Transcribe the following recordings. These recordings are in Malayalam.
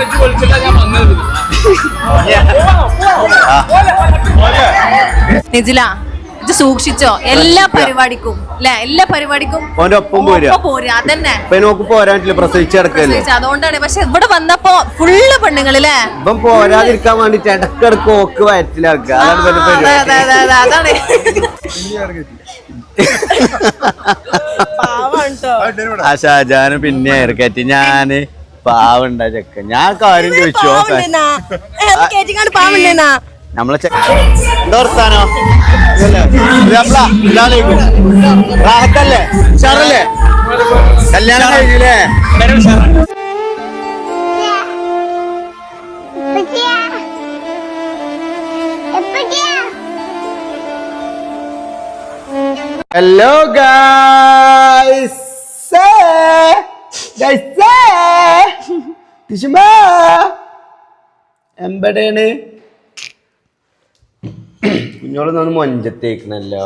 വെച്ച് വിളിച്ചിട്ടാ ഞാൻ വന്നത്. നിജില ഇത് സൂക്ഷിച്ചോ? എല്ലാ പരിപാടിക്കും അല്ലെ എല്ലാ പരിപാടിക്കും ഓന്റെ ഒപ്പം അതന്നെ. നോക്ക് പ്രസവിച്ച് കിടക്കല്ലേ. അതുകൊണ്ടാണ്. പക്ഷെ ഇവിടെ വന്നപ്പോ ഫുള്ള് പെണ്ണുങ്ങളില്ലേ? ഇപ്പം പോരാതിരിക്കാൻ വേണ്ടിട്ട് ഇടക്കിടക്ക് ഓക്ക് വയറ്റിലാക്കുക അതാണ് ആ ഷാജാന് പിന്നെ ഇറക്കറ്റി ഞാൻ പാവുണ്ട ചെക്ക ഞാൻ കാര്യം ചോദിച്ചോ നമ്മളെ ചെ- എന്താ വർത്താനോ? റാഹത്തല്ലേ? കല്യാണം കഴിഞ്ഞില്ലേ? ഹലോ ഗായ്സ് എമ്പടെയാണ് കുഞ്ഞോളൊന്നും മൊഞ്ചത്തേക്കണല്ലോ.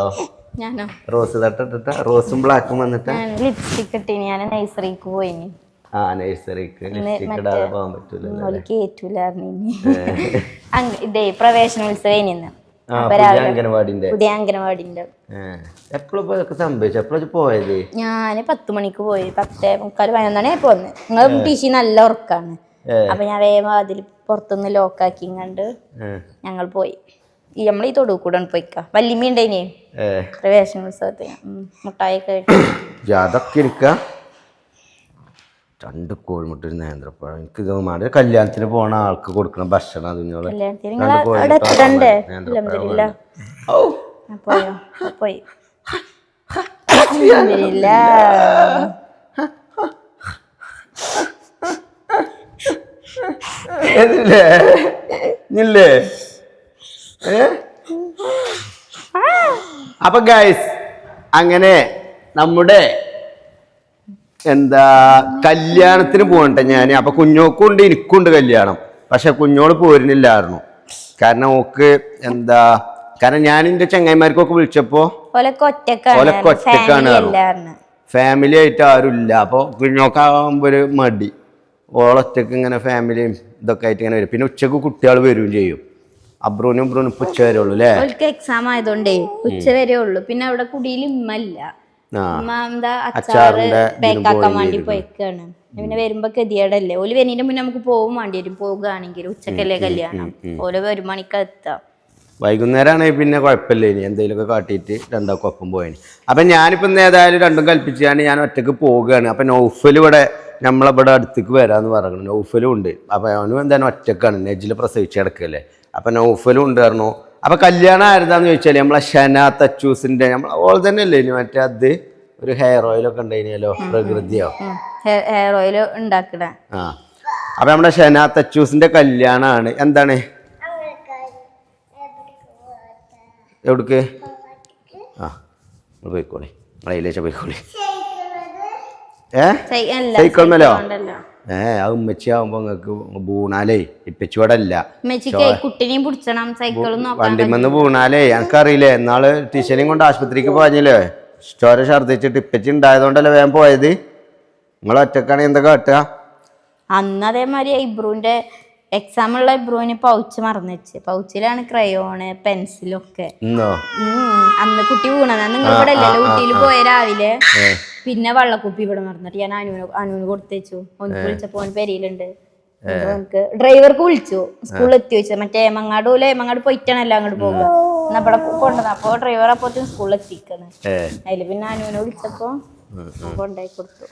ഞാനോ? റോസ് തട്ടിട്ട റോസും ബ്ലാക്കും വന്നിട്ട്. ഞാൻ ലിപ്സ്റ്റിക് ഇട്ടിനി. ഞാൻ നഴ്സറിക്ക് പോയിനി. ആ നഴ്സറിക്ക്. ലിപ്സ്റ്റിക് ഇടാതെ പോകാൻ പറ്റൂലല്ലോ? ഇതേ പ്രവേശനോത്സവം ഇന്ന് പുതിയ അംഗനവാടിന്റെ എപ്പോഴും സംഭവിച്ചു എപ്പോഴും പോയത്? ഞാൻ പത്ത് മണിക്ക് പോയി. പത്തേ മുക്കാൽ പതിനൊന്നാണ് ഞാൻ പോന്ന്. നിങ്ങൾ ടീച്ചി നല്ല ഉറക്കാണ്. അപ്പൊ ഞാൻ വേഗം അതിൽ പുറത്തുനിന്ന് ലോക്കാക്കി കണ്ട് ഞങ്ങൾ പോയി. ഈ നമ്മൾ ഈ തൊടു കൂടെ പോയിക്ക. വല്യമ്മ ഉണ്ടേനെ. പ്രവേശനോത്സവത്തിന്. മുട്ടായി അതൊക്കെ ഇരിക്ക രണ്ട് കോഴിമുട്ട ഒരു നേന്ത്രപ്പഴം എനിക്ക് ഇത് മാറി കല്യാണത്തിന് പോണ ആൾക്ക് കൊടുക്കണം ഭക്ഷണം അത് കല്യാണത്തിന് രണ്ട് അവിടെ എത്തണ്ടേ നേന്ത്രപ്പഴം അൽഹംദുലില്ലാ. പോയോ പോയി അൽഹംദുലില്ലാ. ഏതില്ലേ? ഇല്ലേ? അപ്പൊ ഗൈസ് അങ്ങനെ നമ്മുടെ എന്താ കല്യാണത്തിന് പോകട്ടെ ഞാൻ അപ്പൊ കുഞ്ഞോക്കുണ്ട് എനിക്കുണ്ട് എനിക്കും ഉണ്ട് കല്യാണം. പക്ഷെ കുഞ്ഞോൾ പോരുന്നില്ലായിരുന്നു. കാരണം ഓക്ക് എന്താ കാരണം ഞാൻ എന്റെ ചെങ്ങായിമാർക്കൊക്കെ വിളിച്ചപ്പോ ഓലൊക്കെ ഒറ്റക്കാണ് ഫാമിലി ആയിട്ട് ആരുമില്ല. അപ്പൊ അപ്പോൾ കുഞ്ഞോക്കാകുമ്പോൾ ഒരു മടി. ഓളൊറ്റക്ക് ഇങ്ങനെ ഫാമിലിയും ഇതൊക്കെ ആയിട്ട് ഇങ്ങനെ വരും. പിന്നെ ഉച്ചയ്ക്ക് കുട്ടികൾ വരും ചെയ്യും. അബ്രൂനും ഇബ്രൂനും ഇപ്പം ഉച്ച വരെ ഉള്ളൂ അല്ലേ? എക്സാം ആയതുകൊണ്ടേ ഉച്ച വരെ ഉള്ളു. പിന്നെ അവിടെ കുടിയിൽ എന്താ അച്ചാറ് പേക്കാക്കാൻ വേണ്ടി പോയിക്കാണ്. പിന്നെ വരുമ്പോ ഗതികേടല്ലേ? ഓൽ വരുന്നതിന്റെ മുന്നേ നമുക്ക് പോകും വേണ്ടി വരും പോകുകയാണെങ്കിൽ ഉച്ചക്കല്ലേ കല്യാണം. ഓൽ ഒരു മണിക്ക് എത്താം. വൈകുന്നേരമാണെങ്കിൽ പിന്നെ കുഴപ്പമില്ല ഇനി. എന്തെങ്കിലുമൊക്കെ കാട്ടിയിട്ട് രണ്ടാൾക്കും ഒപ്പം പോയിന്. അപ്പം ഞാനിപ്പോൾ ഇന്ന് ഏതായാലും രണ്ടും കൽപ്പിച്ചാണ് ഞാൻ ഒറ്റയ്ക്ക് പോവുകയാണ് അപ്പം നൗഫൽ ഇവിടെ നമ്മളിവിടെ അടുത്തേക്ക് വരാന്ന് പറഞ്ഞു നൗഫലും ഉണ്ട്. അപ്പം അവനും എന്തായാലും ഒറ്റക്കാണ്. നെജിൽ പ്രസവിച്ച് കിടക്കല്ലേ. അപ്പം നൗഫലും ഉണ്ട് പറഞ്ഞു. അപ്പം കല്യാണം ആയിരുന്നാന്ന് ചോദിച്ചാൽ നമ്മളെ ഷന തച്ചൂസിന്റെ നമ്മൾ ഓൾ തന്നെ അല്ലേ ഇനി മറ്റേ അത് ഒരു ഹെയർ ഓയിലൊക്കെ ഉണ്ടായിരുന്നല്ലോ പ്രകൃതിയോ? ഹെയർ ഓയിൽ ഉണ്ടാക്കണ. ആ. അപ്പം നമ്മുടെ ഷന തച്ചൂസിന്റെ കല്യാണമാണ് എന്താണ്? എവിടേക്ക്? ആ നിങ്ങൾ പോയിക്കോളി. നമ്മളെ അതിലേച്ച പോയിക്കോളി. ഏ? സൈക്കിൾ മേലോ? ഏ ആ ഉമ്മച്ചി ആവുമ്പോ നിങ്ങൾക്ക് ബൂണാലേ ഇപ്പച്ചി ഇവിടെ അല്ല മെച്ചിക്ക് കുട്ടിനെയും പിടിച്ചണം സൈക്കിളും നോക്കാൻ വണ്ടിമെന്ന് ബൂണാലേ എനിക്കറിയില്ലേ എന്നാൾ ടീച്ചറിനെയും കൊണ്ട് ആശുപത്രിക്ക് പോഞ്ഞില്ലേ ചോര ഛർദ്ദിച്ചിട്ട് ഇപ്പച്ചി ഉണ്ടായതുകൊണ്ടല്ലേ വേഗം പോയത്? നിങ്ങൾ ഒറ്റക്കാണെങ്കിൽ എന്താ കാട്ടുക അന്ന് അതേമാതിരി ഇബ്രുവിന്റെ എക്സാം ഉള്ള ഇബ്രുവിന് പൗച്ച് മറന്നു വെച്ച്. പൗച്ചിലാണ് ക്രയോണ് പെൻസിലും ഒക്കെ. അന്ന് കുട്ടി വീണത്. അന്ന് നിങ്ങൾ ഇവിടെ അല്ലല്ലോ ഊട്ടിയിൽ പോയ രാവിലെ. പിന്നെ വള്ളക്കുപ്പി ഇവിടെ മറന്നിട്ട്. ഞാൻ അനുവിന് അനുവിന് കൊടുത്തേച്ചു. ഒന്ന് വിളിച്ചപ്പോ ഓൻ പെരിയിലുണ്ട് നമുക്ക് ഡ്രൈവർക്ക് വിളിച്ചു. സ്കൂളിൽ എത്തി വെച്ചു. മറ്റേ ഏമങ്ങാട് പോലെ ഏമങ്ങാട് പോയിട്ടാണല്ലോ അങ്ങോട്ട് പോകുക ഇവിടെ കൊണ്ടുവന്ന. അപ്പൊ ഡ്രൈവർ അപ്പോഴത്തേക്കും സ്കൂളിൽ എത്തിക്കുന്നത് അതിൽ പിന്നെ അനുവിനെ വിളിച്ചപ്പോ കൊണ്ടായി കൊടുത്തു.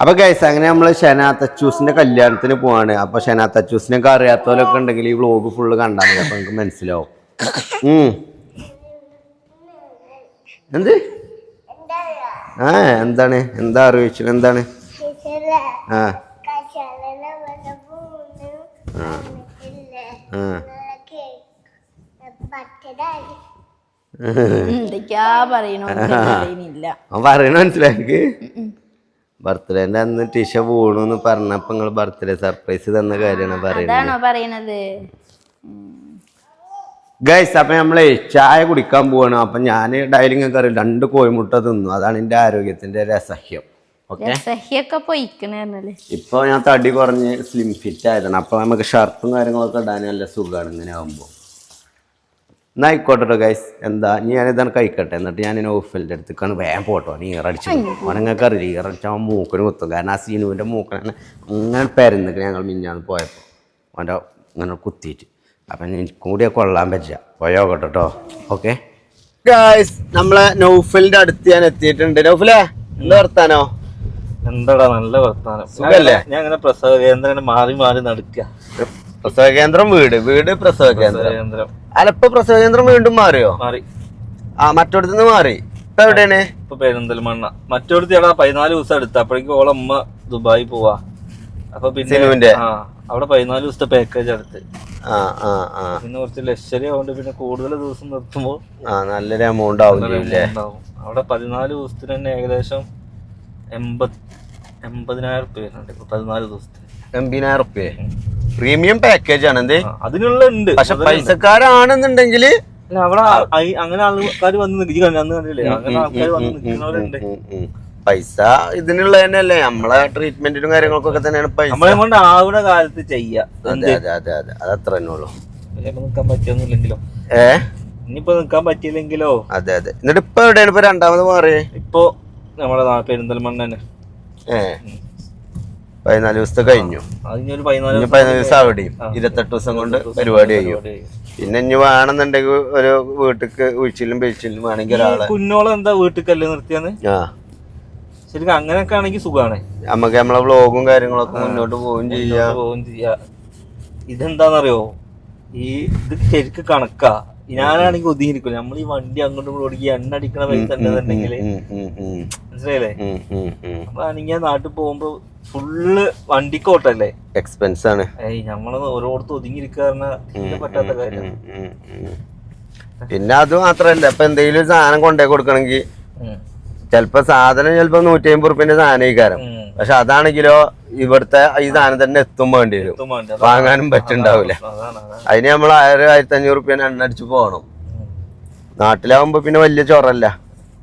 അപ്പൊ ഗൈസ് അങ്ങനെ നമ്മൾ ഷെനാ തച്ചൂസിന്റെ കല്യാണത്തിന് പോവാണ്. അപ്പൊ ഷെനാ തച്ചൂസിനൊക്കെ അറിയാത്തവരൊക്കെ ഉണ്ടെങ്കിൽ ഈ വ്ലോഗ് ഫുള്ള് കണ്ടാൽ മതി. അപ്പൊ നിങ്ങൾക്ക് മനസ്സിലാവും. എന്ത്? ആ എന്താണ്? എന്താ അറിയിച്ചു എന്താണ്? ആ. എന്തൊക്കെയാ പറയണോ അവൻ പറയണ മനസ്സിലാക്കി ബർത്ത്ഡേന്റെ അന്ന് ടിഷ പോണു എന്ന് പറഞ്ഞപ്പോ നിങ്ങൾ ബർത്ത്ഡേ സർപ്രൈസ് തന്ന കാര്യമാണ് പറയുന്നത് പറയണത്. ഗൈസ് അപ്പൊ നമ്മളെ ചായ കുടിക്കാൻ പോവാണ്. അപ്പൊ ഞാൻ ഡയലിംഗ് അറിയില്ല. രണ്ട് കോഴിമുട്ട തിന്നു. അതാണ് എന്റെ ആരോഗ്യത്തിന്റെ രസഹ്യം. ഇപ്പോൾ ഞാൻ തടി കുറഞ്ഞ് സ്ലിം ഫിറ്റ് ആയതാണ്. അപ്പോൾ നമുക്ക് ഷർട്ടും കാര്യങ്ങളൊക്കെ ഇടാൻ നല്ല സുഖമാണ് ഇങ്ങനെ ആകുമ്പോൾ എന്നാ ആയിക്കോട്ടെ ഗൈസ് എന്താ ഞാൻ ഇതാണ് കഴിക്കട്ടെ. എന്നിട്ട് ഞാൻ ഓഫലിന്റെ അടുത്തേക്കാണ് വേഗം പോട്ടോ. നീ ഈറടിച്ചു ഓനങ്ങൾക്ക് അറിയില്ല ഈറടിച്ചാൽ അവൻ മൂക്കിന് കുത്തും. കാരണം ആ സീനുവിന്റെ മൂക്കനെ അങ്ങനെ പരന്നിട്ട് ഞങ്ങൾ മിഞ്ഞാന്ന് പോയപ്പോൾ അവന്റെ അങ്ങനെ കുത്തിയിട്ട്. അപ്പം എനിക്ക് കൂടിയാൽ കൊള്ളാൻ പറ്റില്ല. പോയോ കേട്ടോ ഓക്കെ? ഗൈസ് നമ്മളെ നൗഫലിന്റെ അടുത്ത് ഞാൻ എത്തിയിട്ടുണ്ട്. നൗഫലേ എന്താ വർത്താനോ? എന്താടാ നല്ല വർത്താനം. സുഖല്ലേ? ഞാൻ അങ്ങനെ പ്രസവ കേന്ദ്രം ഇങ്ങനെ മാറി മാറി നടക്കുക പ്രസവ കേന്ദ്രം വീട് വീട് പ്രസവ കേന്ദ്രം അലപ്പ പ്രസവ കേന്ദ്രം വീണ്ടും മാറിയോ? മാറി. ആ മറ്റോടത്ത് നിന്ന് മാറി. ഇപ്പൊ എവിടെയാണ്? ഇപ്പൊ പെരിന്തൽമണ്ണ. മറ്റോടത്ത് എടാ പതിനാല് ദിവസം എടുത്ത. അപ്പോഴേക്കും ഓളമ്മ ദുബായി പോവാ. അപ്പൊ? പിന്നെ അവിടെ പതിനാല് ദിവസത്തെ പാക്കേജ് എടുത്ത്. പിന്നെ കുറച്ച് ലക്ഷറി ആവുകൊണ്ട് പിന്നെ കൂടുതൽ ദിവസം നിർത്തുമ്പോൾ ആ നല്ലൊരു എമൗണ്ട് ആവും അവിടെ പതിനാല് ദിവസത്തിന് തന്നെ ഏകദേശം എൺപത് എൺപതിനായിരം റുപ്യ വരുന്നുണ്ട് ഇപ്പൊ പതിനാല് ദിവസത്തിന്. എൺപതിനായിരം റുപ്യ പ്രീമിയം പാക്കേജ് ആണ്. എന്ത്? അതിനുള്ള ഉണ്ട്. പക്ഷെ പൈസക്കാരാണെന്നുണ്ടെങ്കിൽ അവിടെ അങ്ങനെ ആൾക്കാർ വന്ന് നിൽക്കി അന്ന് കണ്ടില്ലേ? അങ്ങനെ ആൾക്കാർ വന്ന് നിൽക്കുന്നവരുണ്ട് പൈസ ഇതിനുള്ള തന്നെയല്ലേ നമ്മളെ ട്രീറ്റ്മെന്റിനും കാര്യങ്ങൾക്കൊക്കെ തന്നെയാണ് പൈസ. നമ്മളെ കൊണ്ട് ആവുന്ന കാലത്ത് ചെയ്യാ. അതെ അതെ അതെ അതെ അത്. അത്ര തന്നെ ഉള്ളൂ. ഇനിയിപ്പോ നിക്കാൻ ഏ? ഇനിയിപ്പോ നിക്കാൻ പറ്റിയില്ലെങ്കിലോ? അതെ അതെ. എന്നിട്ട് ഇപ്പൊ എവിടെയാണ്? ഇപ്പൊ രണ്ടാമത് മാറി ഇപ്പൊ നമ്മുടെ നാ- പെരിന്തൽമണ്ണ തന്നെ. ഏ. പതിനാല് ദിവസത്തെ കഴിഞ്ഞു. ഇനി പതിനാല് ദിവസം അവിടെയും. ഇരുപത്തെട്ട് ദിവസം കൊണ്ട് പരിപാടി കഴിയും. പിന്നെ ഇനി വേണമെന്നുണ്ടെങ്കിൽ ഒരു വീട്ടിക്ക് ഉഴിച്ചിലും പേച്ചിലും വേണമെങ്കിൽ ഒരാളെ. കുഞ്ഞോളം എന്താ വീട്ടിക്കല്ലേ നിർത്തിയാന്ന്? ആ. ശരിക്കും അങ്ങനെയൊക്കെ ആണെങ്കിൽ സുഖമാണ് നമുക്ക് നമ്മളെ വ്ളോഗും കാര്യങ്ങളൊക്കെ മുന്നോട്ട് പോവുകയും ചെയ്യാം. പോവുകയും ചെയ്യാം. ഇതെന്താന്നറിയോ? ഈ ഇത് ശരിക്ക് കണക്കാ. ഞാനാണെങ്കിൽ ഒതുങ്ങിയിരിക്കും നമ്മൾ ഈ വണ്ടി അങ്ങോട്ടും ഓടിക്കി ഓടിക്കുക എണ്ണ അടിക്കണ പൈസ ഉണ്ടെന്നുണ്ടെങ്കിൽ ഉം, ഉം, ഉം. മനസ്സിലായില്ലേ? അപ്പൊ ആണെങ്കിൽ. നമ്മളാണെങ്കിൽ നാട്ടിൽ പോകുമ്പോ ഫുള്ള് വണ്ടിക്കോട്ടല്ലേ എക്സ്പെൻസ് ആണ് ഏയ് നമ്മൾ ഓരോടത്ത് ഒതുങ്ങിയിരിക്കാറിന് പറ്റാത്ത കാര്യം. പിന്നെ അത് മാത്രല്ല ഇപ്പൊ എന്തെങ്കിലും സാധനം കൊണ്ടേ കൊടുക്കണമെങ്കിൽ ചിലപ്പോ സാധനം ചിലപ്പോ നൂറ്റി അമ്പത് റുപ്യന്റെ സാധനം ഈ കാരം പക്ഷെ അതാണെങ്കിലോ ഇവിടുത്തെ ഈ സാധനം തന്നെ എത്തും വേണ്ടി. വരും വാങ്ങാനും പറ്റുണ്ടാവില്ല അതിന് നമ്മൾ ആയിരം ആയിരത്തി അഞ്ഞൂറ് റുപ്യ എണ്ണ അടിച്ച് പോകണം. നാട്ടിലാവുമ്പോ പിന്നെ വലിയ ചൊറല്ല.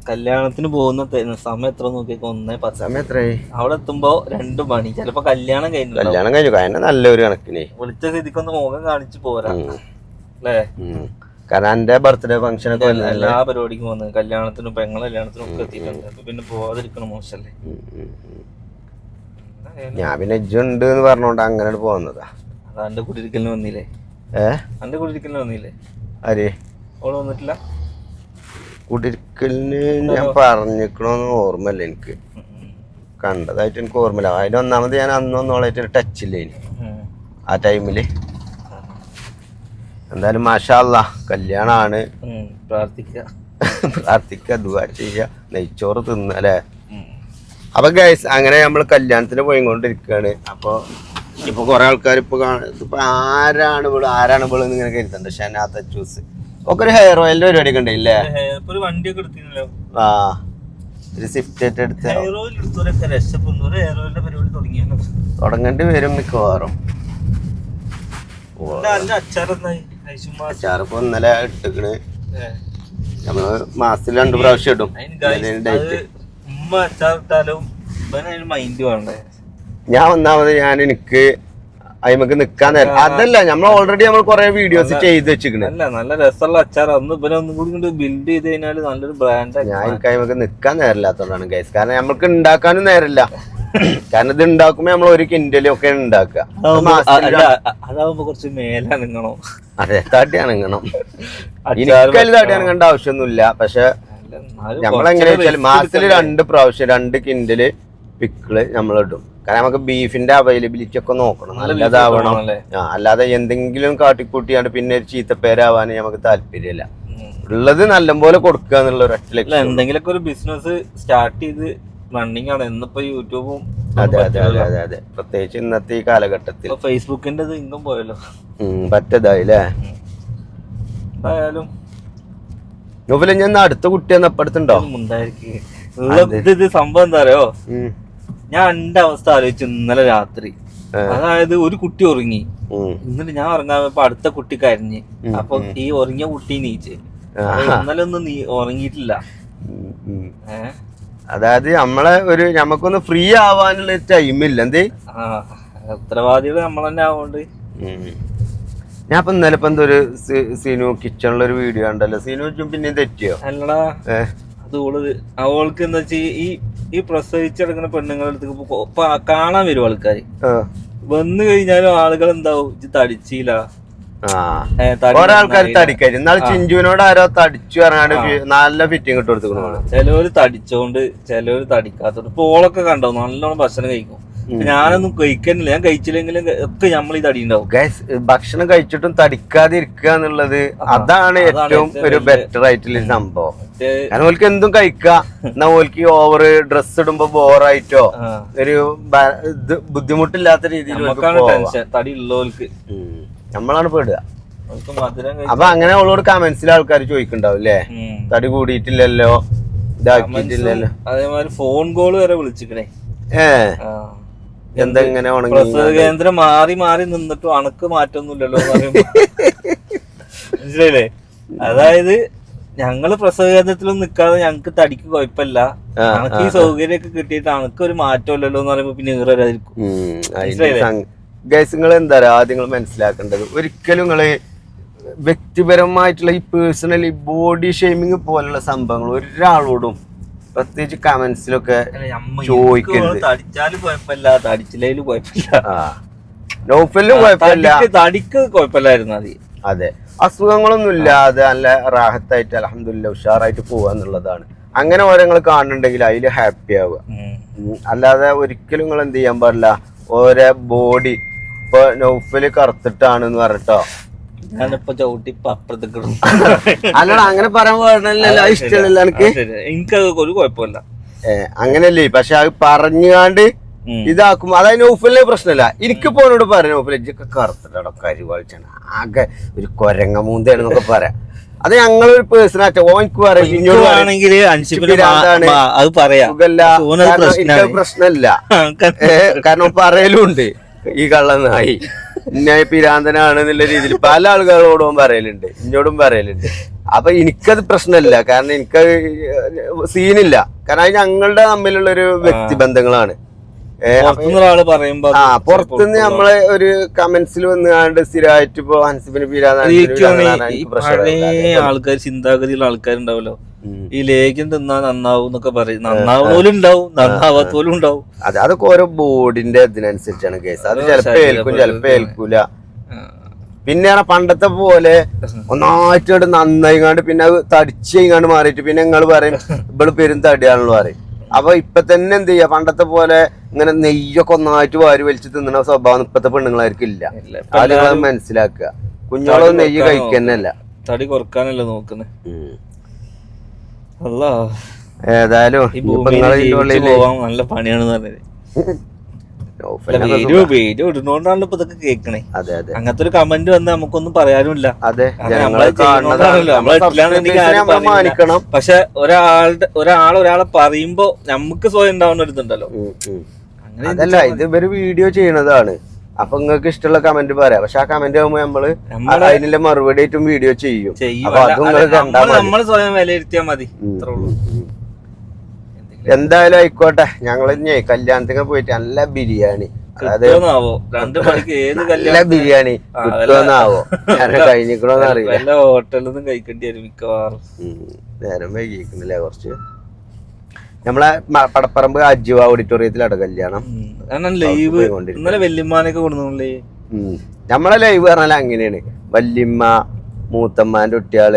കല്യാണത്തിന് പോകുന്ന സമയം എത്ര നോക്കിയൊക്കെ ഒന്നേ പത്ത്. സമയം എത്രയായി അവിടെ എത്തുമ്പോ രണ്ടു മണി. ചിലപ്പോ കല്യാണം കഴിഞ്ഞു കല്യാണം കഴിഞ്ഞു. നല്ലൊരു കണക്കിന്. വിളിച്ച സ്ഥിതിക്ക് ഒന്ന് മുഖം കാണിച്ചു പോരാ. അല്ലേ? കാരണം എന്റെ ബർത്ത്ഡേ ഫംഗ്ഷൻ ഒക്കെ എല്ലാ- പരിപാടിക്കും വന്ന് കല്യാണത്തിനും പെങ്ങളെ കല്യാണത്തിനും ഒക്കെ എത്തിയിട്ടുണ്ട്. അപ്പൊ പിന്നെ പോവാതിരിക്കണം മോശല്ലേ? ഞാൻ പിന്നെ ഉണ്ട് എന്ന് പറഞ്ഞോണ്ട് അങ്ങനെ പോകുന്നതാ അതാ എന്റെ കുടിയിരിക്കലിന് വന്നില്ലേ? ഏഹ് എന്റെ കുടിയിരിക്കലിന് വന്നില്ലേ? ആര്? ഓൾ വന്നിട്ടില്ല? കുടിരിക്കലിന് ഞാൻ പറഞ്ഞിക്കണോന്ന് ഓർമ്മയില്ല എനിക്ക്. കണ്ടതായിട്ട് എനിക്ക് ഓർമ്മയില്ല. അതിന്റെ ഒന്നാമത് ഞാൻ അന്നൊന്നോളായിട്ട് ടച്ചില്ലേ. ആ ടൈമിൽ എന്തായാലും മാഷാല്ല കല്യാണാണ്. പ്രാർത്ഥിക്ക. പ്രാർത്ഥിക്കുക പ്രാർത്ഥിക്കുക ദുവാ ചെയ്യുക നെയ്ച്ചോറ് തിന്ന അല്ലേ? അപ്പൊ ഗൈസ് അങ്ങനെ നമ്മൾ കല്യാണത്തിന് പോയിക്കൊണ്ടിരിക്കുകയാണ് അപ്പൊ ഇപ്പൊ കുറെ ആൾക്കാർ ഇപ്പൊ കാണ- ഇപ്പൊ ആരാണ് ഇവിടെ ആരാണ് ഇവിടെ ഇങ്ങനെ കരുതുന്നുണ്ട്. ഷനാത്ത ചൂസ് ഒക്കെ ഒരു ഹെയർ ഓയിലിന്റെ പരിപാടി ഒക്കെ ഉണ്ടല്ലേ ഒരു വണ്ടിയൊക്കെ എടുത്തിരുന്നല്ലോ. ആ ഒരു സ്വിഫ്റ്റ് ആയിട്ട് എടുത്ത്. ഹെയർ ഓയിൽ എടുത്തവരൊക്കെ രക്ഷപ്പെടുന്നു ഒരു ഹെയർ ഓയിലിന്റെ പരിപാടി തുടങ്ങിയല്ലോ. തുടങ്ങേണ്ടി വരും മിക്കവാറും. അച്ചാറിപ്പോ ഇന്നലെ ഇട്ടിക്കണ്. നമ്മൾ മാസത്തിൽ രണ്ട് പ്രാവശ്യം ഇടും. ഉമ്മ അച്ചാറിട്ടാലും മൈൻഡ് വേണ്ടേ? ഞാൻ ഒന്നാമത് ഞാൻ എനിക്ക് അയിമക്ക് നിക്കാൻ നേരം. അതല്ല നമ്മൾ ഓൾറെഡി നമ്മൾ കുറെ വീഡിയോസ് ചെയ്ത് വെച്ചിരിക്കുന്നത് അല്ല നല്ല രസമുള്ള അച്ചാർ അന്ന് ഇവനെ ഒന്നും കൂടി ബിൽഡ് ചെയ്ത് കഴിഞ്ഞാൽ നല്ലൊരു ബ്രാൻഡ് ഞാൻ എനിക്ക് അയിമക്ക് നിക്കാൻ നേരമില്ലാത്തതാണ് ഗൈസ് കാരണം നമ്മൾക്ക് ഉണ്ടാക്കാനും നേരമില്ല. കാരണം ഇത് ഉണ്ടാക്കുമ്പോ നമ്മൾ ഒരു കിൻഡലും ഒക്കെ ഉണ്ടാക്കുക അതാവുമ്പോ കുറച്ച് മേലനങ്ങണോ. അതെ തടി അണങ്ങണം അച്ചാറ് എനിക്കതിൽ തടി അണങ്ങേണ്ട ആവശ്യമൊന്നുമില്ല. പക്ഷെ നമ്മളെങ്ങനെ വെച്ചാൽ മാസത്തിൽ രണ്ട് പ്രാവശ്യം രണ്ട് കിൻഡൽ പിക്കിൾ നമ്മളിടും കാരണം നമുക്ക് ബീഫിന്റെ അവൈലബിലിറ്റി ഒക്കെ നോക്കണം. നല്ലതാവണം. അല്ലാതെ എന്തെങ്കിലും കാട്ടിക്കൂട്ടിയാണ് പിന്നെ ഒരു ചീത്തപ്പേരാവാൻ നമുക്ക് താല്പര്യമില്ല. ഉള്ളത് നല്ലപോലെ കൊടുക്കുക എന്നുള്ള ഒരൊറ്റ ലക്ഷ്യം. എന്തെങ്കിലുമൊക്കെ ഒരു ബിസിനസ് സ്റ്റാർട്ട് ചെയ്ത് റണ്ണിങ് ആണ്. ഇന്നിപ്പോ യൂട്യൂബും അതെ അതെ അതെ അതെ അതെ. പ്രത്യേകിച്ച് ഇന്നത്തെ ഈ കാലഘട്ടത്തിൽ. ഫേസ്ബുക്കിന്റെ ഇന്നും പോയല്ലോ. ഉം, പറ്റതായി അല്ലേ എന്തായാലും. നോവല ഞാൻ അടുത്ത കുട്ടി എന്നപ്പടുത്തുണ്ടോ സംഭവം എന്താ അറിയോ? ഞാൻ എന്റെ അവസ്ഥ ആലോചിച്ചു ഇന്നലെ രാത്രി. അതായത് ഒരു കുട്ടി ഉറങ്ങി. എന്നിട്ട് ഞാൻ ഉറങ്ങാൻ പോയപ്പോ അടുത്ത കുട്ടി കരഞ്ഞ്. അപ്പൊ ഈ ഉറങ്ങിയ കുട്ടി നീച്ച് ഇന്നലെ ഒന്നും നീ ഉറങ്ങിയിട്ടില്ല. ഏഹ് അതായത് നമ്മളെ ഒരു നമുക്കൊന്ന് ഫ്രീ ആവാനുള്ള ടൈമില്ല എന്തേ? ഉത്തരവാദികൾ നമ്മൾ തന്നെ ആവുകൊണ്ട് ഞാൻ ഇപ്പൊ ഇന്നലെ ഇപ്പൊ എന്തോ ഒരു സീനു കിച്ചണിലൊരു വീഡിയോ ഉണ്ടല്ലോ സീനു പിന്നെ തെറ്റിയോ? അല്ലടാ. അത് ഓൾ അവൾക്ക് എന്താ വെച്ചാ ഈ ഈ പ്രസവിച്ചെടുക്കുന്ന പെണ്ണുങ്ങളുടെ അടുത്ത് കാണാൻ വരും ആൾക്കാര്. വന്നു കഴിഞ്ഞാലും ആളുകൾ എന്താവും? ഇത് തടിച്ചില്ല ഒരാൾക്കാർ നന്നായില്ല. തടിക്കാരി എന്നാൽ ചിഞ്ചുവിനോട് ആരോ തടിച്ചു പറഞ്ഞാണ്ട് നല്ല ഫിറ്റിംഗ് ഇട്ട് കൊടുത്തു ചിലവര് തടിച്ചോണ്ട് ചിലവര് തടിക്കാത്തോണ്ട്. ഇപ്പൊ ഓളൊക്കെ കണ്ടോ? നല്ലോണം ഭക്ഷണം കഴിക്കും. ഞാനൊന്നും കഴിക്കുന്നില്ല ഞാൻ കഴിച്ചില്ലെങ്കിലും ഒക്കെ നമ്മൾ ഈ തടി ഉണ്ടാവും ഗൈസ് ഭക്ഷണം കഴിച്ചിട്ടും തടിക്കാതെ ഇരിക്കുക എന്നുള്ളത് അതാണ് ഏറ്റവും ഒരു ബെറ്റർ ആയിട്ടുള്ള സംഭവം. കാരണം ഓൽക്ക് എന്തും കഴിക്കാം എന്നാ ഓൽക്ക് ഓവർ ഡ്രസ് ഇടുമ്പോ ബോറായിട്ടോ ഒരു ബുദ്ധിമുട്ടില്ലാത്ത രീതിയിൽ തടി ഉള്ളവർക്ക്. നമ്മളാണ് പെടുക അപ്പൊ അങ്ങനെ അവളോട് കമന്റ്സിൽ ആൾക്കാർ ചോദിക്കണ്ടാവും അല്ലേ. തടി കൂടിയിട്ടില്ലല്ലോ ഇതാക്കിയിട്ടില്ലല്ലോ. അതേമാതിരി ഫോൺ കോൾ വരെ വിളിച്ചിക്കണേ. ഏഹ്. എന്തെങ്ങനെ ഉണങ്ങി പ്രസവ കേന്ദ്രം മാറി മാറി നിന്നിട്ടും അണക്ക് മാറ്റൊന്നുമില്ലല്ലോ മനസ്സിലായില്ലേ? അതായത് ഞങ്ങൾ പ്രസവ കേന്ദ്രത്തിലൊന്നും നിക്കാതെ ഞങ്ങക്ക് തടിക്ക് കുഴപ്പമില്ല അണക്ക് ഈ സൗകര്യമൊക്കെ കിട്ടിയിട്ട് അണക്ക് ഒരു മാറ്റമില്ലല്ലോ എന്ന് പറയുമ്പോ പിന്നെ ഈറായിരിക്കും മനസ്സിലായില്ലേ? ഗൈസ് നിങ്ങൾ എന്താ പറയാ ആദ്യം നിങ്ങൾ മനസ്സിലാക്കേണ്ടത് ഒരിക്കലും നിങ്ങൾ വ്യക്തിപരമായിട്ടുള്ള ഈ പേഴ്സണലി ബോഡി ഷെയ്മിങ് പോലുള്ള സംഭവങ്ങൾ ഒരാളോടും പ്രത്യേകിച്ച് കമന്റ്സിലൊക്കെ ചോദിക്കരുത്. തടിച്ചാലും കുഴപ്പമില്ല തടിച്ചില്ലേലും കുഴപ്പമില്ല. ആ. നൗഫലിനും കുഴപ്പമില്ല. തടിക്ക് കുഴപ്പമില്ലായിരുന്നു അതെ. അസുഖങ്ങളൊന്നും ഇല്ലാതെ നല്ല റാഹത്തായിട്ട് അലഹമില്ല ഉഷാറായിട്ട് പോവുക എന്നുള്ളതാണ്. അങ്ങനെ ഓരോ കാണുന്നുണ്ടെങ്കിൽ അതിൽ ഹാപ്പി ആവുക. അല്ലാതെ ഒരിക്കലും നിങ്ങൾ എന്ത് ചെയ്യാൻ പാടില്ല. ഓരോ ബോഡി ഇപ്പൊ നൗഫൽ കറുത്തിട്ടാണെന്ന് പറഞ്ഞിട്ടോ? ഞാനിപ്പോ ചവിട്ടി ഇപ്പൊ അപ്പുറത്തേക്ക്. അല്ലടാ അങ്ങനെ പറയാൻ പാടില്ലല്ലോ. ഇഷ്ടമല്ല എനിക്ക് എനിക്കത് ഒരു കുഴപ്പമില്ല. അങ്ങനല്ലേ പക്ഷെ അത് പറഞ്ഞുകാണ്ട് ഇതാക്കും അതായത് നൗഫലിനെ പ്രശ്നമില്ല. എനിക്ക് പോനോട് പറയാം നൗഫൽ ഇജ്ജൊക്കെ കറുത്തിട്ടോ കരിവാളിച്ചാണ്. ആകെ ഒരു കൊരങ്ങ മൂന്തയാണെന്നൊക്കെ പറയാം. അത് ഞങ്ങളൊരു പേഴ്സൺ ആറ്റ ഓനിക്ക് പറയാം. പ്രശ്നമില്ല. കാരണം പറയലുണ്ട് ഈ കള്ളനായി. ഞാൻ പിരാന്തനാണ് എന്നുള്ള രീതിയിൽ പല ആളുകളോടും പറയലുണ്ട് എന്നോടും പറയലുണ്ട്. അപ്പൊ എനിക്കത് പ്രശ്നമില്ല. കാരണം എനിക്ക് സീനില്ല. കാരണം അത് ഞങ്ങളുടെ തമ്മിലുള്ള ഒരു വ്യക്തിബന്ധങ്ങളാണ്. ആ പുറത്തുനിന്ന് നമ്മളെ ഒരു കമന്റ്സിൽ വന്ന് കണ്ട് സ്ഥിരമായിട്ട് ഇപ്പൊ ഹൻസിബിന് പിരാന്തനാണ് ആൾക്കാർ ചിന്താഗതിയുള്ള ആൾക്കാരുണ്ടാവല്ലോ. ഈ ലേഖ്യം തിന്നാ നന്നാവും എന്നൊക്കെ പറയും. നന്നാവുന്നോലും ഉണ്ടാവും നന്നാവാത്തോലും ഉണ്ടാവും അത് അതൊക്കെ ഓരോ ബോർഡിന്റെ ഇതിനനുസരിച്ചാണ് കേസ്. അത് ചിലപ്പോ ഏൽക്കും ചിലപ്പോ ഏൽക്കൂല. പിന്നെയാണ് പിന്നെ പണ്ടത്തെ പോലെ ഒന്നായിട്ട് നന്നായി നന്നായിങ്ങാണ്ട് പിന്നെ അത് തടിച്ചങ്ങാണ്ട് മാറിയിട്ട് പിന്നെ നിങ്ങൾ പറയും ഇവൾ പെരും തടിയാണല്ലോ പറയും. അപ്പൊ ഇപ്പൊ തന്നെ എന്ത് ചെയ്യാ? പണ്ടത്തെ പോലെ ഇങ്ങനെ നെയ്യൊക്കെ ഒന്നായിട്ട് വാരി വലിച്ച് തിന്നണ സ്വഭാവം ഇപ്പത്തെ പെണ്ണുങ്ങളായിരിക്കും ഇല്ല. അത് എല്ലാരും മനസ്സിലാക്കുക. കുഞ്ഞോളം നെയ്യ്? കഴിക്കുന്നല്ല തടി കുറക്കാനല്ലേ നോക്കുന്നത് അല്ല ഏതായാലും ഈ ഇനിയിപ്പോ ഭൂമിയിൽ നിങ്ങളെ ഇതിന്റെ ജീവിച്ചു ഉള്ളിൽ നല്ല പണിയാണെന്ന് പറഞ്ഞത്. ഇടുന്നോണ്ടാണല്ലോ ഇപ്പൊ ഇതൊക്കെ കേൾക്കണേ അങ്ങനത്തെ ഒരു കമന്റ് വന്ന് നമുക്കൊന്നും പറയാനുമില്ല. പക്ഷെ ഒരാളുടെ ഒരാൾ ഒരാളെ പറയുമ്പോ നമുക്ക് സ്വയം ഉണ്ടാവുന്ന ഒരു ഇതുണ്ടല്ലോ. അതല്ല ഇത് ഇവർ വീഡിയോ ചെയ്യണതാണ്. അപ്പൊ നിങ്ങൾക്ക് ഇഷ്ടമുള്ള കമന്റ് പറയാം. പക്ഷെ ആ കമന്റ് ആകുമ്പോ നമ്മൾ അതിനുള്ള മറുപടി ആയിട്ടും വീഡിയോ ചെയ്യും. അപ്പൊ അത് നിങ്ങൾ സ്വയം മതി. എന്തായാലും ആയിക്കോട്ടെ. ഞങ്ങൾ ഇനി കല്യാണത്തിന് പോയിട്ട് നല്ല ബിരിയാണി. കിട്ടുമെന്നാവോ രണ്ടു മണിക്ക് ഏത് നല്ല കല്യാണം ബിരിയാണി കിട്ടുമെന്നാവോ കഴിഞ്ഞിക്കണോന്ന് അറിയില്ല. ഹോട്ടലിൽ നിന്നും കഴിക്കേണ്ടി വരും മിക്കവാറും. നേരം വൈകിക്കുന്നില്ലേ കുറച്ച്? നമ്മളെ പടപ്പറമ്പ് അജുവ ഓഡിറ്റോറിയത്തിലാണ് കല്യാണം. ലൈവ്. ഇന്നലെ വല്യമ്മാനൊക്കെ കൊടുക്കുന്നില്ലേ നമ്മളെ ലൈവ് പറഞ്ഞാൽ അങ്ങനെയാണ്. വല്യമ്മ മൂത്തമ്മാന്റെ കുട്ടിയാൾ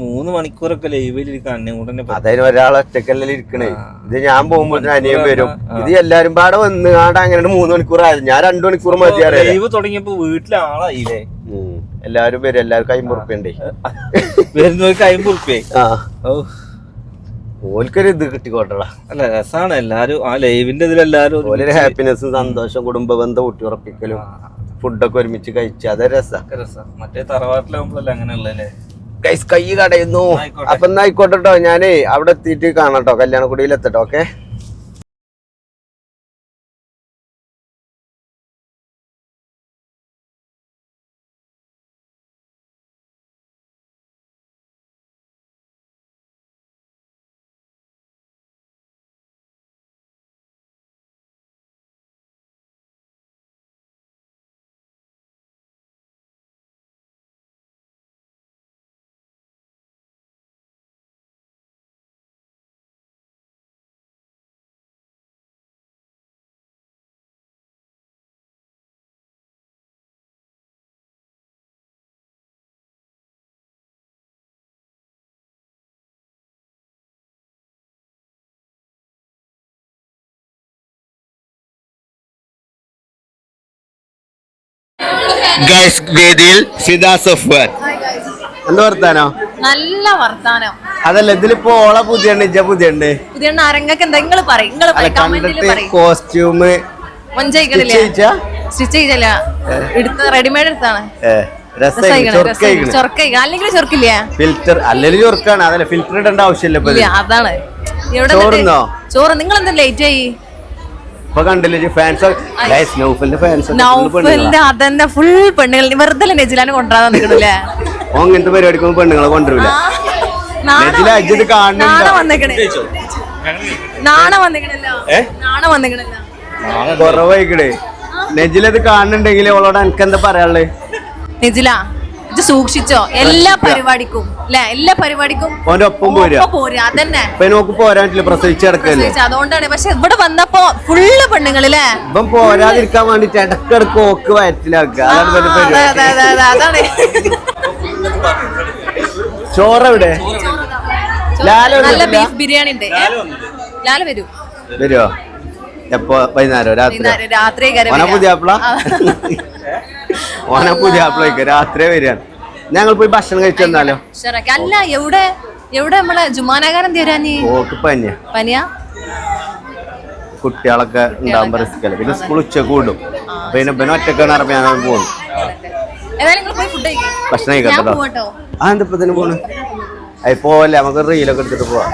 മൂന്ന് മണിക്കൂറൊക്കെ അതായത് ഒരാൾ ഒറ്റക്കല്ലേ ഇരിക്കണേ. ഇത് ഞാൻ പോകുമ്പോ അനിയൻ വരും. ഇത് എല്ലാരും പാടെ വന്ന് കാണ്ട് അങ്ങനെ മൂന്ന് മണിക്കൂർ ആയത് ഞാൻ രണ്ടു മണിക്കൂർ മതി ലൈവ് തുടങ്ങിയപ്പോ വീട്ടിലെ ആളായില്ലേ എല്ലാരും വരും. എല്ലാവർക്കും അയിമ്പുറുപ്പേണ്ടേ വരുന്നവർക്ക് അയിമ്പുറുപ്പേ റുപ്യ ആ. ഓ ഓൽക്കൊരു ഇത് കിട്ടിക്കോട്ടടാ. അല്ല രസമാണ് എല്ലാരും ആ ലൈവിന്റെ ഇതിലെല്ലാരും എല്ലാരും ഓലൊരു ഹാപ്പിനെസ്സും സന്തോഷം കുടുംബ ബന്ധം ഊട്ടിയുറപ്പിക്കലും ഉറപ്പിക്കലും ഫുഡൊക്കെ ഒരുമിച്ച് കഴിച്ച് അതെ രസാ. മറ്റേ തറവാട്ടിലാവുമ്പോഴല്ലേ അങ്ങനെയുള്ളല്ലേ കൈ കടയുന്നു. അപ്പൊ എന്നാ ആയിക്കോട്ടെ കേട്ടോ ഞാനേ അവിടെ എത്തിയിട്ട് കാണാം കേട്ടോ കല്യാണക്കുടിയിൽ എത്തട്ടോ ഓക്കെ ഗൈസ് വേദിയിൽ സിദാ സഫ്വാൻ. എന്താ വർത്താനോ? നല്ല വർത്താനം. അതല്ല ഇതിലിപ്പോ ഓള പുതിയ ഇജ പുതിയ പുതിയ അരങ്ങൊക്കെ എന്താ? നിങ്ങൾ പറയും നിങ്ങൾ പറയും കമന്റിൽ പറയും. കോസ്റ്റ്യൂം മഞ്ചയിക്കണില്ലേ സ്റ്റിച്ച് ചെയ്തല്ല എടുത്ത റെഡിമെയ്ഡ് എടുത്താണ്. അല്ലെങ്കിൽ ചൊറക്കില്ലേ. ഫിൽറ്റർ അല്ലെങ്കിൽ ചൊറുക്കാണ്. അതല്ല ഫിൽറ്റർ ഇടേണ്ട ആവശ്യമില്ല ഇപ്പൊ അതാണ്. ചോറുന്നോ? ചോറ് നിങ്ങൾ എന്താ ലേറ്റ് ആയി? ഇപ്പൊ കണ്ടില്ലേ ഫാൻസ് ഗൈസ് നൗഫലിന്റെ ഫാൻസ് നൗഫലിന്റെ അതന്നെ ഫുൾ പെണ്ണുങ്ങൾ വെറുതെ നെജിലാനെ കൊണ്ടുവരാൻ നിൽക്കണല്ലേ അങ്ങനത്തെ പരിപാടിക്ക് പെണ്ണുങ്ങളെ കൊണ്ടുവരില്ല നെജില അജിത് കാണുന്നുണ്ടോ? നാണ വന്നേക്കണേ. നാണ വന്നേക്കണല്ലോ. നാണ വന്നേക്കണല്ലോ. കുറവായിക്കടേ നെജിലത് കാണുന്നുണ്ടെങ്കിൽ അവളോട് എനിക്ക് എന്താ പറയാനുള്ളത് നെജില ഇത് സൂക്ഷിച്ചോ. എല്ലാ പരിപാടിക്കും. അല്ലെ എല്ലാ പരിപാടിക്കും ഓന്റെ ഒപ്പം പോരാ. അതന്നെ. നോക്ക് പ്രസവിച്ച് കിടക്കല്ലേ? അതുകൊണ്ടാണ്. പക്ഷെ ഇവിടെ വന്നപ്പോ ഫുള്ള് പെണ്ണുങ്ങളില്ലേ ഇപ്പം പോരാതിരിക്കാൻ വേണ്ടിട്ട് ഇടക്കിടക്ക് ഓക്ക് വയറ്റിലാക്കുക. അതാണ് അതാണ്. ചോറെവിടെ? നല്ല ബീഫ് ബിരിയാണി ഉണ്ട്. ലാൽ വരൂ. വരുവോ? എപ്പോ? വൈകുന്നേരം രാത്രി രാത്രി ഓന. ഓന രാത്രി വരികയാണ്. ഞങ്ങൾ പോയി ഭക്ഷണം കഴിച്ചു തന്നാലോ. അല്ല എവിടെ എവിടെ നമ്മളെ ജുമാനാകാരം തീരാ ഓക്ക് പനിയ. പനിയാ? കുട്ടികളൊക്കെ ഉണ്ടാകുമ്പോ റിസ്ക് അല്ലേ? പിന്നെ സ്കൂൾ ഉച്ച കൂടും പിന്നെ പിന്നെ ഒറ്റക്കാണ് അറിയാൻ ഞാൻ പോകും ഭക്ഷണം ഞാൻ കഴിക്കട്ടോ ആ എന്താ ഇപ്പൊ തന്നെ പോണ്? അത് പോവല്ലേ? നമുക്ക് റീലൊക്കെ എടുത്തിട്ട് പോവാം.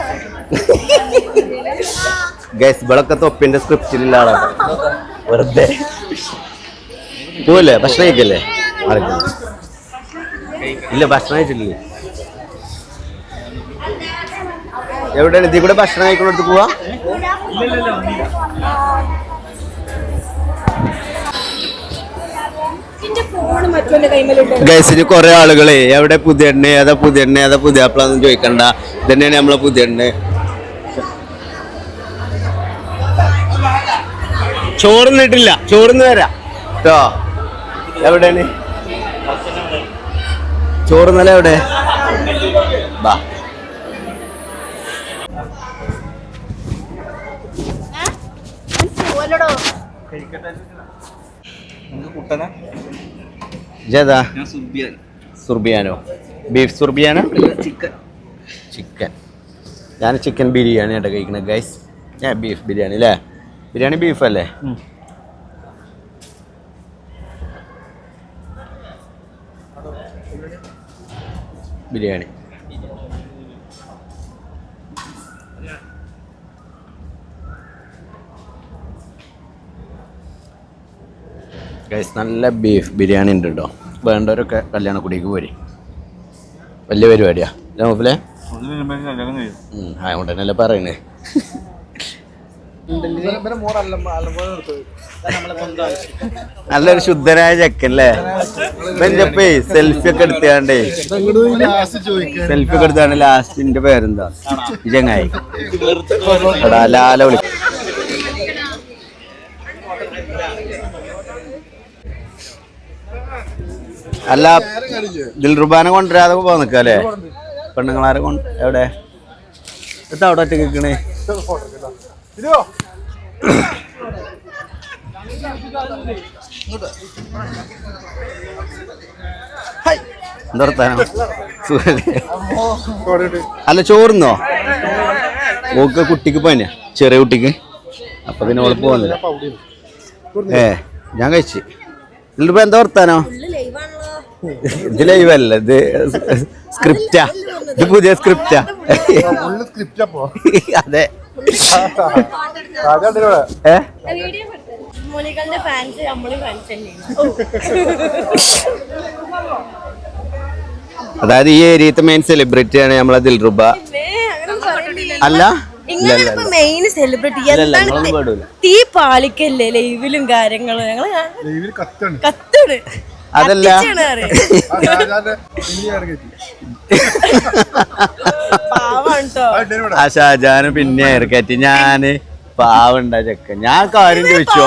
ഗൈസ് ഇവളൊക്കെ തൊപ്പിന്റെ സ്ക്രിപ്റ്റിലുള്ള ആളാണ് വെറുതെ. പോവല്ലേ? ഭക്ഷണം കഴിക്കല്ലേ? മാറിക്കോ. ഇല്ല ഭക്ഷണം കഴിച്ചിട്ടില്ലേ. എവിടെയാണ്? ഇതിൽ കൂടെ ഭക്ഷണം കഴിക്കുന്നിടത്ത് പോവാ? ഗൈസിന് കുറെ ആളുകളെ എവിടെ പുതിയ എണ്ണ ഏതാ പുതിയ എണ്ണ ഏതാ പുതിയ അപ്പളാന്ന് ചോദിക്കണ്ട. ഇതന്നെയാണ് നമ്മളെ പുതിയ എണ്ണ ചോറുന്നിട്ടില്ല ചോറിന്ന് വരാം കേട്ടോ എവിടെയാണ്? ചോറുന്നല എവിടെ? ബാ. ജേതാ സുർബിയാനോ? ബീഫ് സുർബിയാനോ? ചിക്കൻ. ചിക്കൻ. ഞാൻ ചിക്കൻ ബിരിയാണി ആയിട്ട് കഴിക്കണത് ഗൈസ് ഞാൻ ബീഫ് ബിരിയാണി അല്ലേ ബിരിയാണി ബീഫ് അല്ലേ ബിരിയാണി. ഗൈസ് നല്ല ബീഫ് ബിരിയാണി ഉണ്ട് കേട്ടോ വേണ്ടവരൊക്കെ കല്യാണക്കുടിക്ക് പോരി. വലിയ പരിപാടിയാ. നോഫിലെ അതുകൊണ്ട് തന്നെയല്ലേ പറയണേ. നല്ലൊരു ശുദ്ധനായ ചെക്കല്ലേ ബെഞ്ചപ്പേ സെൽഫി ഒക്കെ എടുത്താണ്ടേ സെൽഫി ഒക്കെ എടുത്താണ് ലാസ്റ്റിന്റെ പേരെന്താ? ചങ്ങായി വിളി അല്ല ദിൽറുബാനെ കൊണ്ടുവരാതെ പോ നിക്കല്ലേ പെണ്ണുങ്ങളാരെ കൊണ്ട് എവിടെ? എത്താ അവിടെ ഒറ്റ കേക്കണേ സുഖല്ലേ? അല്ല ചോറുന്നോ? ഓക്ക് കുട്ടിക്ക് പനിയാ ചെറിയ കുട്ടിക്ക്. അപ്പൊ പിന്നെ ഓൾ പോകുന്നില്ല ഏ ഞാൻ കഴിച്ച്. ഇതിലിപ്പോ എന്താ വർത്താനോ? ഇത് ലൈവ് അല്ല ഇത് സ്ക്രിപ്റ്റാ. ഇത് പുതിയ സ്ക്രിപ്റ്റാ. അതെ. ഏ? മുനികളുടെ ഫാൻസ് നമ്മളും ഫാൻസ് തന്നെയാണ്. അതായത് ഈ ഏരിയത്തെ മെയിൻ സെലിബ്രിറ്റി ആണ് നമ്മളെ ദിൽറുബ. അല്ല? ഇല്ല മെയിൻ സെലിബ്രിറ്റി എന്താണ്. തീ പാലിക്കല്ലേ ലൈവിലും കാര്യങ്ങളും? ഞങ്ങൾ കത്താണ്. അതല്ല. ആ ഷാജാന് പിന്നെ ഇറക്കറ്റി ഞാൻ. പാവണ്ട ചെക്കൻ? ഞാൻ കാര്യം ചോദിച്ചോ.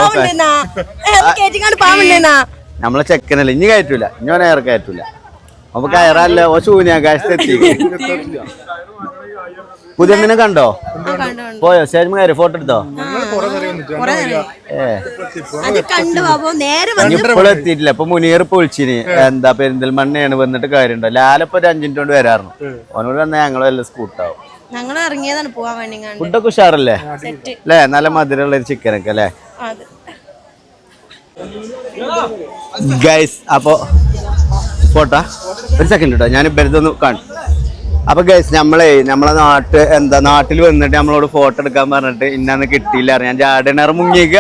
നമ്മളെ ചെക്കനല്ല ഇനി കയറ്റൂല. ഇനി ഓനെ ഇറ കയറ്റൂല. അപ്പൊ കയറല്ല ഓ ശൂന്യാകാശത്തെത്തി പുതിയ കണ്ടോ. പോയോ? സ്റ്റേജ് കയറി ഫോട്ടോ എടുത്തോ? എത്തിയിട്ടില്ല. ഇപ്പൊ മുനീർ ഇപ്പൊ വിളിച്ചിന്. എന്താ പെരിന്തൽമണ്ണയാണ് വന്നിട്ട് കാര്യമുണ്ടോ. ലാലപ്പൊ ഒരു കൊണ്ട് വരാറുണ്ട്. ഓനോട് വന്നാൽ ഞങ്ങളെല്ലാം സ്കൂട്ടാവും. ഞങ്ങൾ ഇറങ്ങിയതാണ് പോവാൻ വേണ്ടി കണ്ട് ഫുഡൊക്കെ ഉഷാറല്ലേ? അല്ലേ? നല്ല മധുരമുള്ള ഒരു ചിക്കനൊക്കെ അല്ലേ? അത്. ഗൈസ് അപ്പോ ഫോട്ടോ ഒരു സെക്കൻഡ് കേട്ടോ ഞാൻ ഇവരതൊന്ന് കാണും. അപ്പൊ ഗൈസ് നമ്മളെ നമ്മളെ നാട്ട് എന്താ നാട്ടിൽ വന്നിട്ട് നമ്മളോട് ഫോട്ടോ എടുക്കാൻ പറഞ്ഞിട്ട് ഇന്നാന്ന് കിട്ടിയില്ല. ഞാൻ ജാഡിണർ മുങ്ങിയേക്ക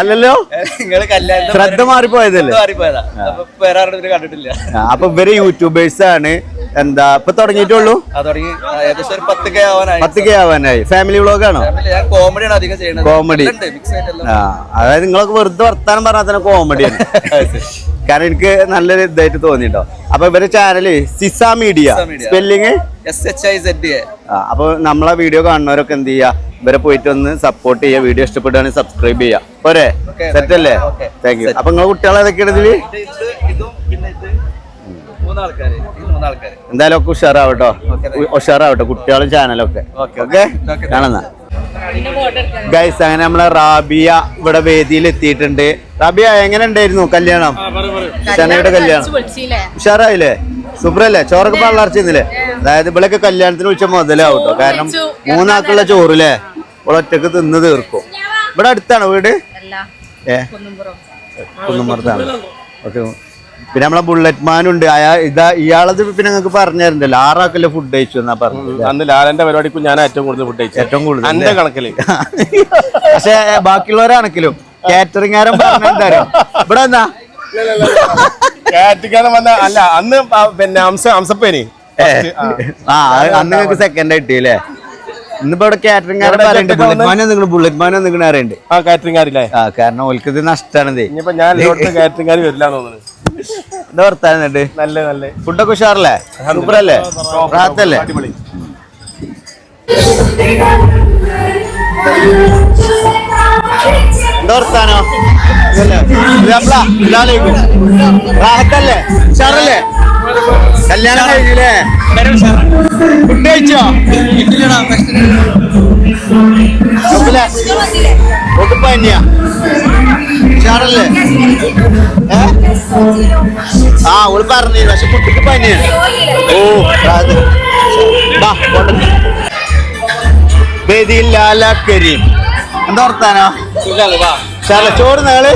അല്ലല്ലോ? നിങ്ങൾ കല്യാണം ശ്രദ്ധ മാറിപ്പോയതല്ലേ? മാറിപ്പോയതാ. അപ്പൊ വേറെ ആരുടെ കണ്ടിട്ടില്ല. അപ്പൊ ഇവർ യൂട്യൂബേഴ്സ് ആണ്. എന്താ ഇപ്പൊ തുടങ്ങിയിട്ടുള്ളൂ? പത്ത് കെ ആവാനായി. ഫാമിലി വ്ളോഗ് ആണോ? കോമഡിയാണ് അധികം ചെയ്യുന്നത്. കോമഡി ആ അതായത് നിങ്ങളൊക്കെ വെറുതെ വർത്താനം പറഞ്ഞാൽ തന്നെ കോമഡിയാണ് കാരണം എനിക്ക് നല്ലൊരു ഇതായിട്ട് തോന്നിട്ടോ. അപ്പൊ ഇവരെ channel Ciza media. Spelling S H I Z അപ്പൊ നമ്മളെ വീഡിയോ കാണുന്നവരൊക്കെ എന്ത് ചെയ്യാ? ഇവരെ പോയിട്ട് ഒന്ന് സപ്പോർട്ട് ചെയ്യുക വീഡിയോ ഇഷ്ടപ്പെടുകയാണെങ്കിൽ സബ്സ്ക്രൈബ് ചെയ്യാം. പോരെ? സെറ്റ് അല്ലേ. താങ്ക് യു അപ്പൊ നിങ്ങളെ കുട്ടികളെ ഏതൊക്കെയാണ് ഇതിൽ? എന്തായാലും ഒക്കെ ഉഷാറാവട്ടോ. ഉഷാറാവട്ടോ. കുട്ടികളും ചാനലൊക്കെ. ഓക്കെ. കാണുന്ന. ഗൈസ് അങ്ങനെ നമ്മളെ റാബിയ ഇവിടെ വേദിയിൽ എത്തിയിട്ടുണ്ട്. റാബിയ എങ്ങനെ ഉണ്ടായിരുന്നു കല്യാണം? ഷനയുടെ കല്യാണം ഉഷാറായില്ലേ? സുബ്രല്ലേ ചോറൊക്കെ പള്ളർച്ചിരുന്നില്ലേ അതായത് ഇവിടെയൊക്കെ കല്യാണത്തിന് വിളിച്ച മുതലാവും കേട്ടോ കാരണം മൂന്നാക്കുള്ള ചോറില്ലേ? ഇവിടെ ഒറ്റയ്ക്ക് തിന്ന് തീർക്കും. ഇവിടെ അടുത്താണോ വീട്? ഏ. കുന്നുമ്പുറത്താണ് ഓക്കെ. പിന്നെ നമ്മളെ ബുള്ളറ്റ് മാനുണ്ട്. അയാ ഇതാ ഇയാളത് പിന്നെ നിങ്ങൾക്ക് പറഞ്ഞിരുന്നല്ലോ. ആറാക്കല്ലേ ഫുഡ് കഴിച്ചു എന്നാ പറഞ്ഞത് അന്ന് ലാലന്റെ പരിപാടിക്ക് ഞാൻ ഏറ്റവും കൂടുതൽ ഫുഡ് കഴിച്ചു ഏറ്റവും കൂടുതൽ എന്റെ കണക്കിൽ. പക്ഷെ ബാക്കിയുള്ളവരാണെങ്കിലും കാറ്ററിംഗ് ആരും പറഞ്ഞെന്താരോ ഇവിടെ എന്നാ കാറ്റിക്കാരൻ വന്ന അല്ല അന്ന് പിന്നെ അംസ അംസപ്പേനി. ആ. അന്ന് നിങ്ങൾക്ക് സെക്കൻഡ് കിട്ടിയില്ലേ? ഇന്നിപ്പോ ഇവിടെ കാറ്ററിംഗ് കാരൻ പറയുന്നുണ്ട് ബുള്ളറ്റ് മാനോ നിങ്ങൾ ബുള്ളറ്റ് മാനോ നിങ്ങൾ അറിയണ്ട് ആ കാറ്ററിംഗ് കാരില്ലേ? ആ കാരണം ഓൽക്ക് ഇത് ഇനിയിപ്പോ ഞാൻ കാറ്ററിംഗ് കാര് വരില്ല തോന്നുന്നു. എന്താ വർത്താനം എന്നിട്ട്? നല്ല നല്ല. ഫുഡൊക്കെ ഉഷാറല്ലേ? സൂപ്പർ അല്ലേ റാത്തല്ലേ അടിപൊളി. എന്താ റാഹത്തല്ലേ? ഉഷാറല്ലേ? കല്യാണം കഴിഞ്ഞില്ലേ? ഫുഡ് കഴിച്ചോ? ഉഷാറല്ലേ? ഏ? ആ ഓൾ പറഞ്ഞു പക്ഷെ കുട്ടിക്ക് പനിയാണ് ഓ റാഹത്ത് ബാ, പോട്ടെ. വേദിയിൽ ലാല കരീം. എന്താ വർത്താനോ ഉഷാറല്ലേ ചോറ് ഞങ്ങൾ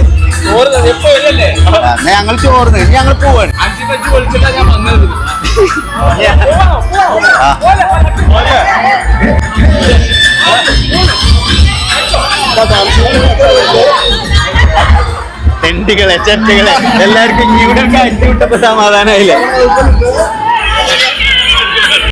ഞങ്ങൾ ചോറ് ഇനി ഞങ്ങൾ പോവാണ്. തെണ്ടികളെ ചെറ്റകളെ എല്ലാവർക്കും ഇവിടെ കാഴ്ച വിട്ടപ്പോ സമാധാനമായില്ലേ?